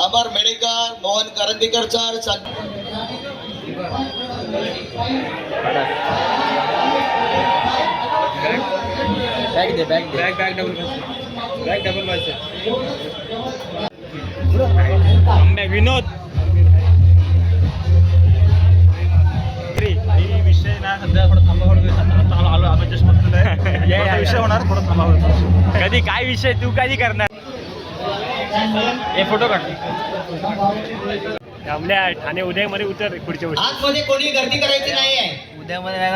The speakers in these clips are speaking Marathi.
अमर मेडेकर मोहन करंदीकर सर बॅग दे बॅग दे. Bag bag double bag double bicep Vinod. विषय ना सध्या थोडं आता आलो आलो या, थोडा विषय. होणार थोडं थांबावं लागेल. कधी काय विषय तू कधी करणार? हे फोटो काढ. आपल्या ठाणे उदयमध्ये उतर पुढच्या वर्षी. आतमध्ये कोणी गर्दी करायची नाही आहे उद्यामध्ये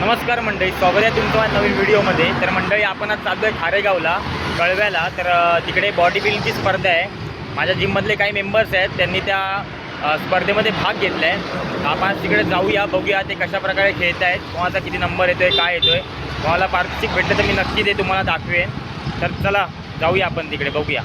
नमस्कार मंडळी स्वागत आहे तुमचं माझ्या नवीन व्हिडिओमध्ये. तर मंडळी आपण आज चाललो आहे खारेगावला कळव्याला. तर तिकडे बॉडी बिल्डिंगची स्पर्धा आहे. माझ्या जिममधले काही मेंबर्स आहेत त्यांनी त्या स्पर्धेमध्ये भाग घेतला आहे आपण तिकडे जाऊया बघूया ते कशा प्रकारे खेळत आहेत कोणाचा किती नंबर येतोय काय येतोय. कोणाला पारितोषिक भेटलं तर मी नक्की ते तुम्हाला दाखवेन. तर चला जाऊया आपण तिकडे बघूया.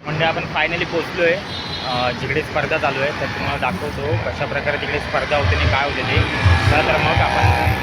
म्हणजे आपण फायनली पोचलो आहे जिकडे स्पर्धा चालू आहे तर तुम्हाला दाखवतो कशा प्रकारे तिकडे स्पर्धा होते आणि काय होते ते. चला तर मग आपण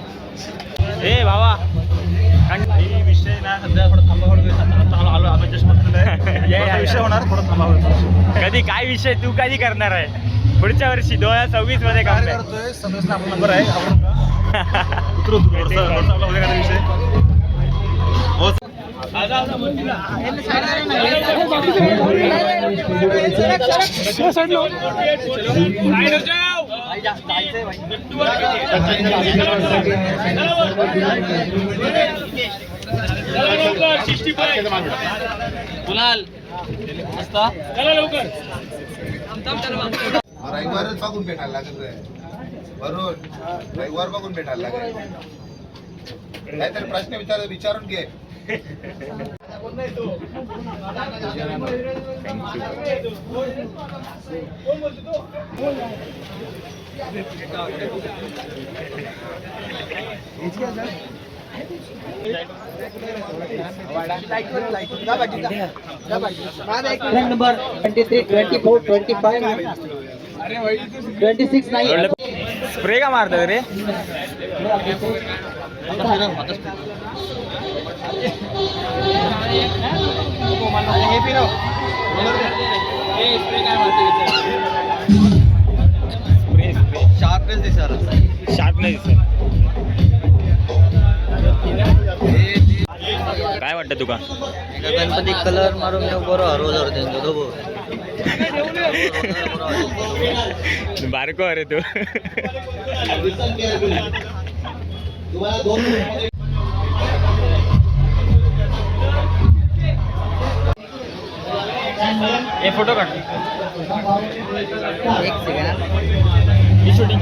ए भावा काही विषय ना सध्या थोडं आता आलो आलो आम्ही जस्ट म्हटलेलं. विषय होणार थोडं थांबावं लागेल. कधी काय विषय तू कधी करणार आहे? पुढच्या वर्षी दोन हजार सव्वीसमध्ये काय काम करतोय आपला नंबर आहे? उतरू विषय. हो कुणाल रविवारच बघून भेटायला लागत रे वरून रविवार बघून भेटायला लागेल काहीतरी प्रश्न विचार विचारून घे number twenty three twenty four twenty five twenty six नाही स्प्रे का मारतात रे स्प्रे स्प्रे शार्पनेस दिसार शार्प नाही दिसत काय वाटतं तुका? गणपती कलर मारून मी बरो हरवलं होतं त्यांचं बारको अरे तू. तुम्हाला दोन हे फोटो काढ. एक सेकंड ही शूटिंग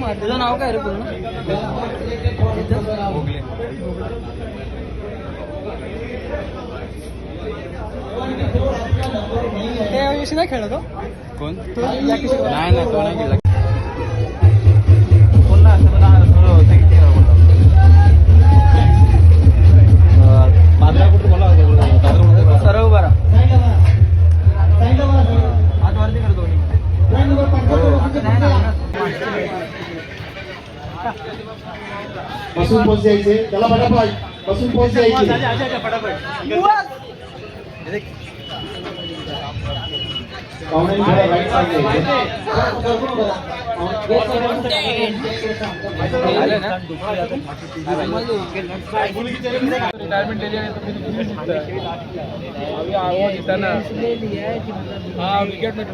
तुझं नाव काय रे पूर्ण? नाही खेळत कोण? नाही नाही तो नाही गेला सर्व बसून पोच द्यायचे. त्याला फटाफट. बसून पोच द्यायची. पाहुण्यांनी थोडा राईट साईड घ्यायचं हाँ विकेट में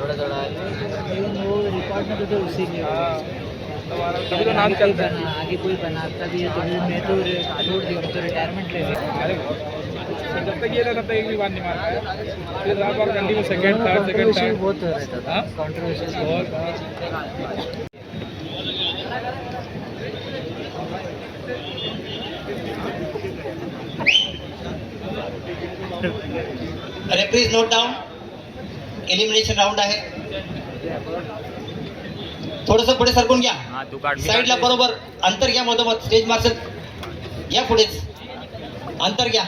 वो रिकॉर्ड में तो उसी में तभी तो नाम चलता है आगे कोई बनाता भी है तो मैं तो छोड़ दिया तो रिटायरमेंट ले लिया। जब तक ये रहता था एक भी बार नहीं मार पाया फिर continue second third second third बहुत रहता था। बहुत referees note down elimination round आहे. थोडस पुढे सरकून घ्या. हा साईडला. बरोबर अंतर घ्या मधोमध स्टेज मार्शल या पुढेच. अंतर घ्या.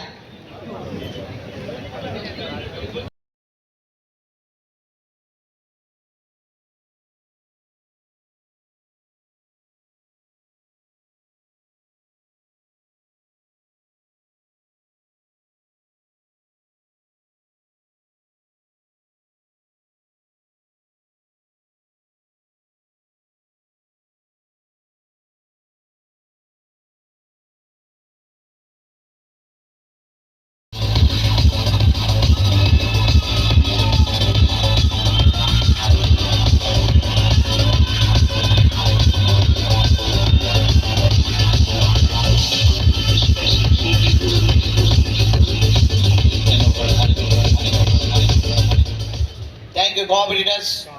Yes.